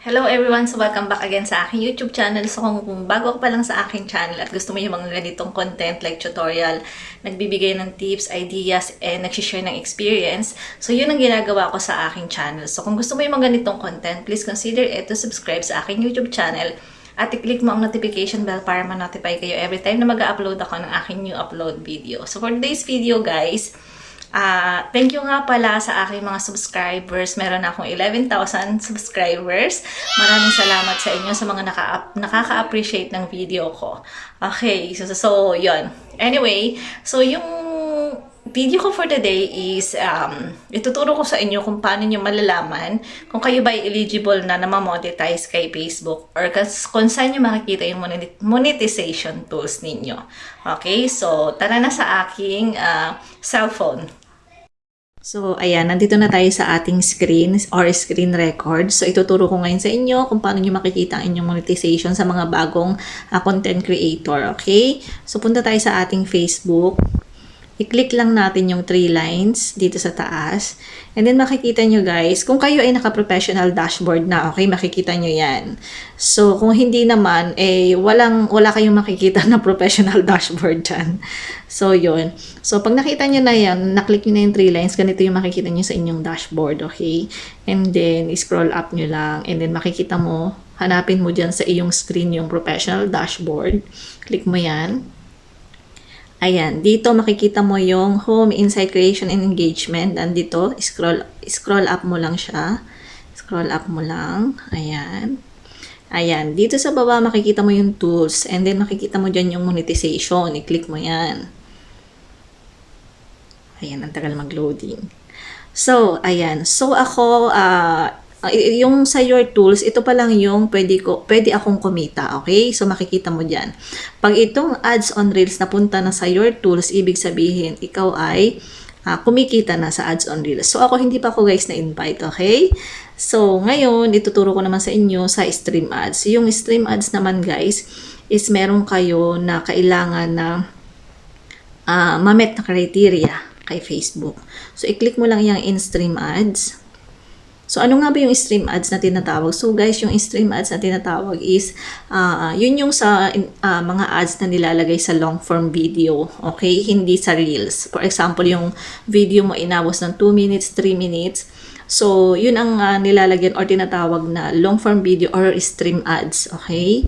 Hello everyone! So welcome back again sa aking YouTube channel. So kung, bago ka pa lang sa aking channel at gusto mo yung mga ganitong content like tutorial, nagbibigay ng tips, ideas, and nagsishare ng experience, so yun ang ginagawa ko sa aking channel. So kung gusto mo yung mga ganitong content, please consider it to subscribe sa aking YouTube channel at i-click mo ang notification bell para ma-notify kayo every time na mag-upload ako ng aking new upload video. So for today's video guys, Ah, thank you nga pala sa aking mga subscribers. Meron akong 11,000 subscribers. Maraming salamat sa inyo sa mga naka nakaka-appreciate ng video ko. Okay, so, so, so yun. Anyway, so yung video ko for today is um, ituturo ko sa inyo kung paano nyo malalaman kung kayo ba eligible na na monetize kay Facebook or kung saan nyo makikita yung monet- monetization tools ninyo. Okay, so tara na sa aking uh, cellphone. So, ayan, nandito na tayo sa ating screen or screen record. So, ituturo ko ngayon sa inyo kung paano nyo makikita ang inyong monetization sa mga bagong uh, content creator, okay? So, punta tayo sa ating Facebook. I-click lang natin yung three lines dito sa taas. And then makikita nyo guys, kung kayo ay naka-professional dashboard na, okay, makikita nyo yan. So, kung hindi naman, eh, walang, wala kayong makikita na professional dashboard dyan. So, yun. So, pag nakita nyo na yan, naklik nyo na yung three lines, ganito yung makikita nyo sa inyong dashboard, okay? And then, scroll up nyo lang. And then, makikita mo, hanapin mo dyan sa iyong screen yung professional dashboard. Click mo yan. Ayan, dito makikita mo yung home, insight, creation, and engagement. Nandito, scroll, scroll up mo lang siya. Scroll up mo lang. Ayan. Ayan, dito sa baba makikita mo yung tools and then makikita mo dyan yung monetization. I-click mo yan. Ayan, ang tagal mag-loading. So, ayan. So, ako, uh, yung sa your tools, ito pa lang yung pwede, ko, pwede akong kumita, okay? So, makikita mo dyan. Pag itong ads on Reels napunta na sa your tools, ibig sabihin, ikaw ay uh, kumikita na sa ads on Reels. So, ako hindi pa ako guys na-invite, okay? So, ngayon, ituturo ko naman sa inyo sa stream ads. Yung stream ads naman guys, is meron kayo na kailangan na uh, ma-met na criteria kay Facebook. So, i-click mo lang yung in-stream ads. So, ano nga ba yung stream ads na tinatawag? So, guys, yung stream ads na tinatawag is, uh, yun yung sa uh, mga ads na nilalagay sa long form video. Okay? Hindi sa reels. For example, yung video mo inabos ng 2 minutes, 3 minutes. So, yun ang uh, nilalagyan or tinatawag na long form video or stream ads. Okay?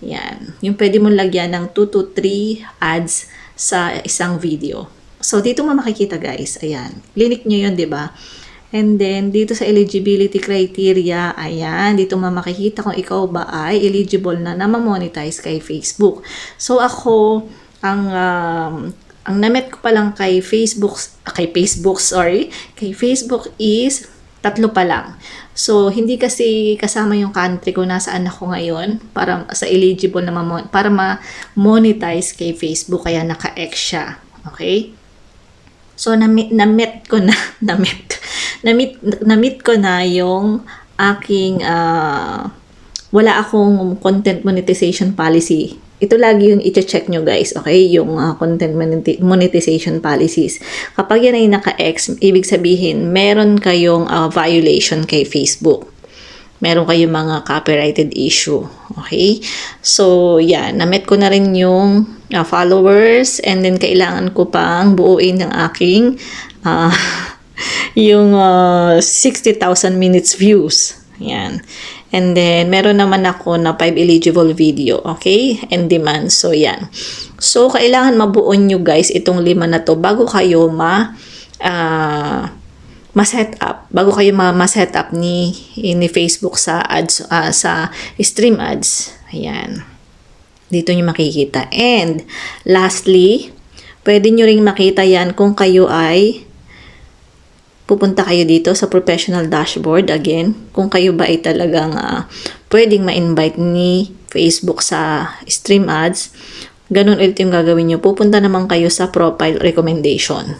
Yan. Yung pwede mong lagyan ng 2 to 3 ads sa isang video. So, dito mo makikita guys. Ayan. Clinic nyo yun, di ba? And then, dito sa eligibility criteria, ayan, dito mo makikita kung ikaw ba ay eligible na na ma-monetize kay Facebook. So, ako, ang, um, ang namet ko pa lang kay Facebook, kay Facebook, sorry, kay Facebook is tatlo pa lang. So, hindi kasi kasama yung country ko nasaan ako ngayon para sa eligible na ma- para ma-monetize kay Facebook kaya naka-X siya. Okay? So, na-meet ko na, na-meet, na-meet, na-meet ko na yung aking, uh, wala akong content monetization policy. Ito lagi yung i-check nyo guys, okay? Yung uh, content monetization policies. Kapag yan ay naka-X, ibig sabihin, meron kayong uh, violation kay Facebook meron kayong mga copyrighted issue. Okay? So, yan. Na-met ko na rin yung uh, followers and then kailangan ko pang buuin ng aking uh, yung uh, 60,000 minutes views. Yan. And then, meron naman ako na 5 eligible video. Okay? And demand. So, yan. So, kailangan mabuo nyo guys itong lima na to bago kayo ma uh, ma-set up bago kayo ma-set up ni ni Facebook sa ads uh, sa stream ads. Ayan. Dito niyo makikita. And lastly, pwede niyo ring makita 'yan kung kayo ay pupunta kayo dito sa professional dashboard again kung kayo ba ay talagang uh, pwedeng ma-invite ni Facebook sa stream ads. Ganun ulit yung gagawin nyo. Pupunta naman kayo sa profile recommendation.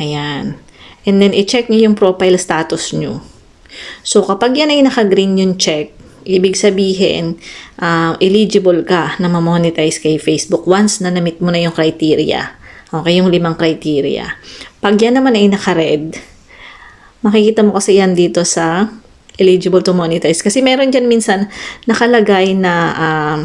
Ayan. And then, i-check nyo yung profile status nyo. So, kapag yan ay naka-green yung check, ibig sabihin, uh, eligible ka na ma-monetize kay Facebook once na na-meet mo na yung criteria. Okay, yung limang criteria. Pag yan naman ay naka-red, makikita mo kasi yan dito sa eligible to monetize. Kasi meron dyan minsan nakalagay na um,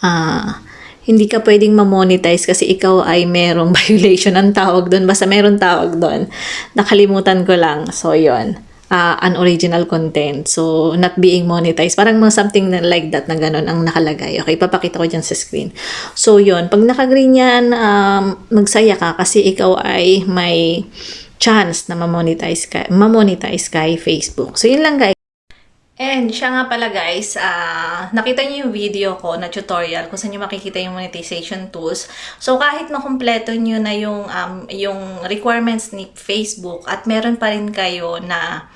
ah, hindi ka pwedeng ma-monetize kasi ikaw ay merong violation ang tawag doon. Basta meron tawag doon. Nakalimutan ko lang. So, yon uh, unoriginal content. So, not being monetized. Parang mga something na like that na ganun ang nakalagay. Okay, papakita ko dyan sa screen. So, yon Pag nakagreen yan, um, magsaya ka kasi ikaw ay may chance na ma-monetize ka, ma-monetize kay Facebook. So, yun lang guys. And siya nga pala guys, ah, nakita niyo yung video ko na tutorial kung saan niyo makikita yung monetization tools. So kahit makumpleto niyo na yung um, yung requirements ni Facebook at meron pa rin kayo na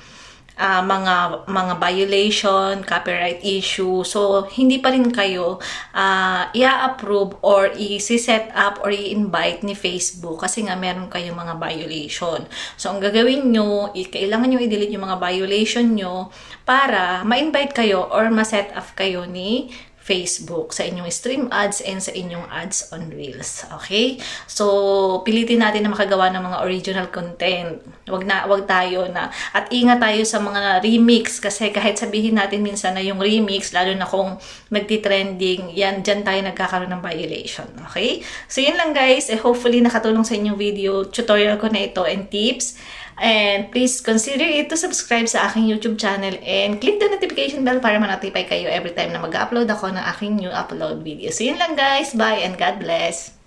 ah, mga mga violation, copyright issue. So hindi pa rin kayo ah, i-approve or i-set up or i-invite ni Facebook kasi nga meron kayong mga violation. So ang gagawin nyo, kailangan nyo i-delete yung mga violation nyo para ma-invite kayo or ma-set up kayo ni Facebook sa inyong stream ads and sa inyong ads on Reels. Okay? So, pilitin natin na makagawa ng mga original content. Wag na wag tayo na at ingat tayo sa mga remix kasi kahit sabihin natin minsan na yung remix lalo na kung nagti-trending, yan diyan tayo nagkakaroon ng violation. Okay? So, yun lang guys. Eh, hopefully nakatulong sa inyong video tutorial ko na ito and tips. And please consider it to subscribe sa aking YouTube channel and click the notification bell para ma-notify kayo every time na mag-upload ako ng aking new upload video. So yun lang guys. Bye and God bless.